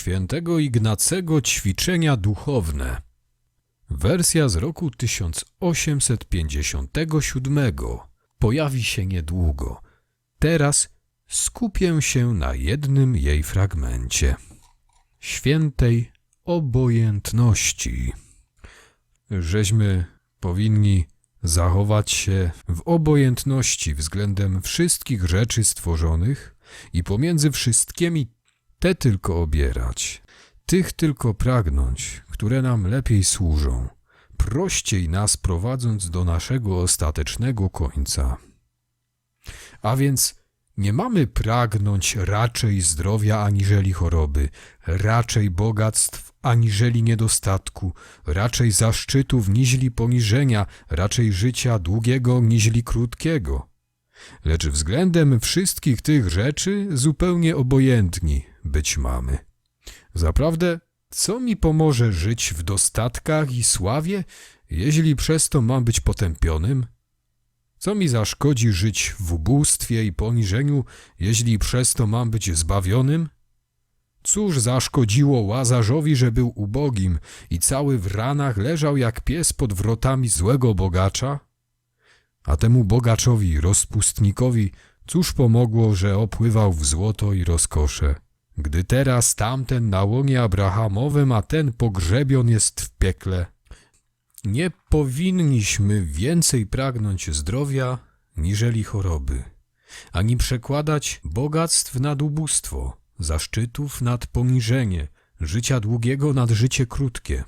świętego Ignacego ćwiczenia duchowne. Wersja z roku 1857 pojawi się niedługo. Teraz skupię się na jednym jej fragmencie. Świętej obojętności. Żeśmy powinni zachować się w obojętności względem wszystkich rzeczy stworzonych i pomiędzy wszystkimi te tylko obierać, tych tylko pragnąć, które nam lepiej służą, prościej nas prowadząc do naszego ostatecznego końca. A więc nie mamy pragnąć raczej zdrowia aniżeli choroby, raczej bogactw aniżeli niedostatku, raczej zaszczytów niźli poniżenia, raczej życia długiego niźli krótkiego. Lecz względem wszystkich tych rzeczy zupełnie obojętni być mamy. Zaprawdę, co mi pomoże żyć w dostatkach i sławie, jeśli przez to mam być potępionym? Co mi zaszkodzi żyć w ubóstwie i poniżeniu, jeśli przez to mam być zbawionym? Cóż zaszkodziło Łazarzowi, że był ubogim i cały w ranach leżał jak pies pod wrotami złego bogacza? A temu bogaczowi, rozpustnikowi, cóż pomogło, że opływał w złoto i rozkosze? Gdy teraz tamten na łonie Abrahamowym, a ten pogrzebion jest w piekle. Nie powinniśmy więcej pragnąć zdrowia, niżeli choroby, ani przekładać bogactw nad ubóstwo, zaszczytów nad poniżenie, życia długiego nad życie krótkie.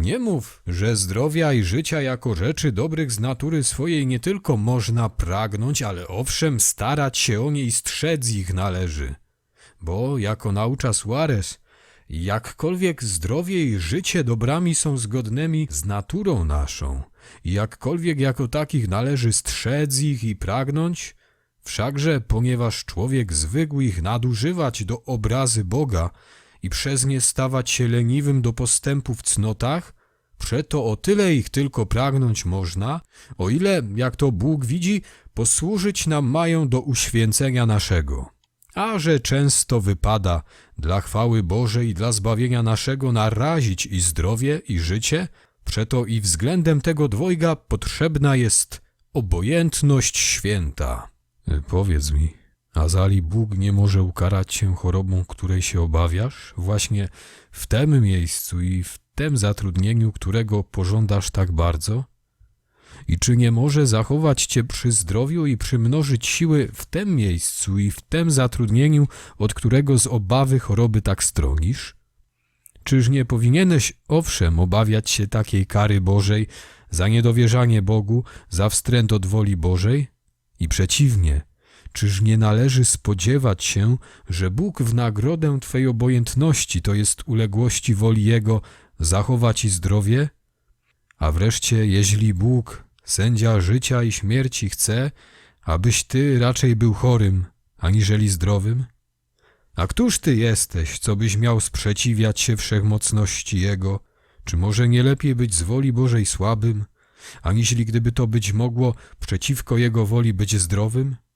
Nie mów, że zdrowia i życia jako rzeczy dobrych z natury swojej nie tylko można pragnąć, ale owszem starać się o nie i strzec ich należy. Bo, jako naucza Suarez, jakkolwiek zdrowie i życie dobrami są zgodnymi z naturą naszą, jakkolwiek jako takich należy strzec ich i pragnąć, wszakże ponieważ człowiek zwykł ich nadużywać do obrazy Boga i przez nie stawać się leniwym do postępu w cnotach, przeto o tyle ich tylko pragnąć można, o ile, jak to Bóg widzi, posłużyć nam mają do uświęcenia naszego. A że często wypada dla chwały Bożej i dla zbawienia naszego narazić i zdrowie, i życie, przeto i względem tego dwojga potrzebna jest obojętność święta. E, Powiedz mi, Azali Bóg nie może ukarać cię chorobą, której się obawiasz, właśnie w tem miejscu i w tem zatrudnieniu, którego pożądasz tak bardzo? I czy nie może zachować cię przy zdrowiu i przymnożyć siły w tem miejscu i w tem zatrudnieniu, od którego z obawy choroby tak stronisz? Czyż nie powinieneś, owszem, obawiać się takiej kary Bożej za niedowierzanie Bogu, za wstręt od woli Bożej? I przeciwnie, czyż nie należy spodziewać się, że Bóg w nagrodę Twej obojętności, to jest uległości woli Jego, zachowa Ci zdrowie? A wreszcie, jeśli Bóg, sędzia życia i śmierci, chce, abyś Ty raczej był chorym, aniżeli zdrowym? A któż Ty jesteś, co byś miał sprzeciwiać się wszechmocności Jego? Czy może nie lepiej być z woli Bożej słabym, aniżeli gdyby to być mogło przeciwko Jego woli być zdrowym?